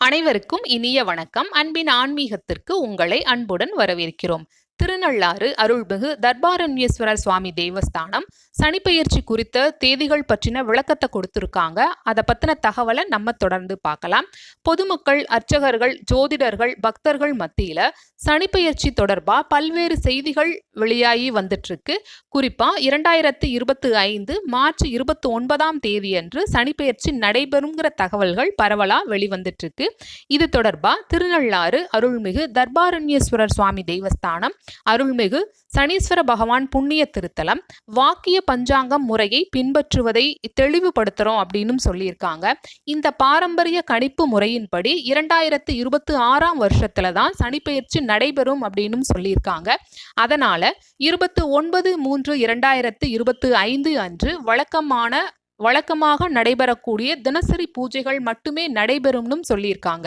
அனைவருக்கும் இனிய வணக்கம். அன்பின் ஆன்மீகத்திற்கு உங்களை அன்புடன் வரவேற்கிறோம். திருநள்ளாறு அருள்மிகு தர்பாரண்யேஸ்வரர் சுவாமி தேவஸ்தானம். சனிப்பெயர்ச்சி குறித்த தேதிகள் பற்றின விளக்கத்தை கொடுத்துருக்காங்க. அதை பற்றின தகவலை நம்ம தொடர்ந்து பார்க்கலாம். பொதுமக்கள் அர்ச்சகர்கள் ஜோதிடர்கள் பக்தர்கள் மத்தியில் சனிப்பெயர்ச்சி தொடர்பாக பல்வேறு செய்திகள் வெளியாகி வந்துட்டுருக்கு. குறிப்பாக இரண்டாயிரத்து இருபத்தி ஐந்து மார்ச் இருபத்தி ஒன்பதாம் தேதியன்று சனிப்பெயர்ச்சி நடைபெறுங்கிற தகவல்கள் பரவலாக வெளிவந்துட்டுருக்கு. இது தொடர்பாக திருநள்ளாறு அருள்மிகு தர்பாரண்யேஸ்வரர் சுவாமி தேவஸ்தானம் அருள்மிகு சனீஸ்வர பகவான் புண்ணிய திருத்தலம் வாக்கிய பஞ்சாங்கம் முறையை பின்பற்றுவதை தெளிவுபடுத்துகிறோம் அப்படின்னு சொல்லியிருக்காங்க. இந்த பாரம்பரிய கணிப்பு முறையின்படி இரண்டாயிரத்து இருபத்தி ஆறாம் வருஷத்துல தான் சனிப்பெயர்ச்சி நடைபெறும் அப்படின்னு சொல்லியிருக்காங்க. அதனால இருபத்து ஒன்பது மூன்று இரண்டாயிரத்து இருபத்து ஐந்து அன்று வழக்கமான வழக்கமாக நடைபெறக்கூடிய தினசரி பூஜைகள் மட்டுமே நடைபெறும்னு சொல்லியிருக்காங்க.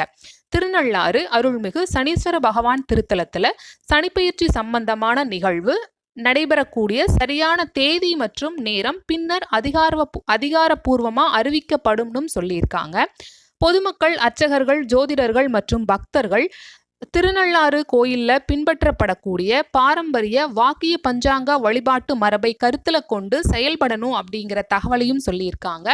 திருநள்ளாறு அருள்மிகு சனீஸ்வர பகவான் திருத்தலத்துல சனிப்பெயர்ச்சி சம்பந்தமான நிகழ்வு நடைபெறக்கூடிய சரியான தேதி மற்றும் நேரம் பின்னர் அதிகார அதிகாரப்பூர்வமா அறிவிக்கப்படும்னும் சொல்லியிருக்காங்க. பொதுமக்கள் அர்ச்சகர்கள் ஜோதிடர்கள் மற்றும் பக்தர்கள் திருநள்ளாறு கோயில்ல பின்பற்றப்படக்கூடிய பாரம்பரிய வாக்கிய பஞ்சாங்க வழிபாட்டு மரபை கருத்தில் கொண்டு செயல்படணும் அப்படிங்கிற தகவலையும் சொல்லியிருக்காங்க.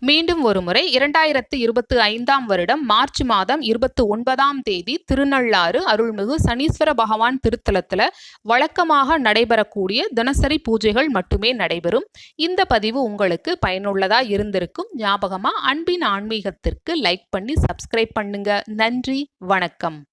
மீண்டும் ஒரு முறை இரண்டாயிரத்து இருபத்தி ஐந்தாம் வருடம் மார்ச் மாதம் இருபத்தி ஒன்பதாம் தேதி திருநள்ளாறு அருள்மிகு சனீஸ்வர பகவான் திருத்தலத்தில் வழக்கமாக நடைபெறக்கூடிய தினசரி பூஜைகள் மட்டுமே நடைபெறும். இந்த பதிவு உங்களுக்கு பயனுள்ளதாக இருந்திருக்கும். ஞாபகமாக அன்பின் ஆன்மீகத்திற்கு லைக் பண்ணி சப்ஸ்கிரைப் பண்ணுங்க. நன்றி வணக்கம்.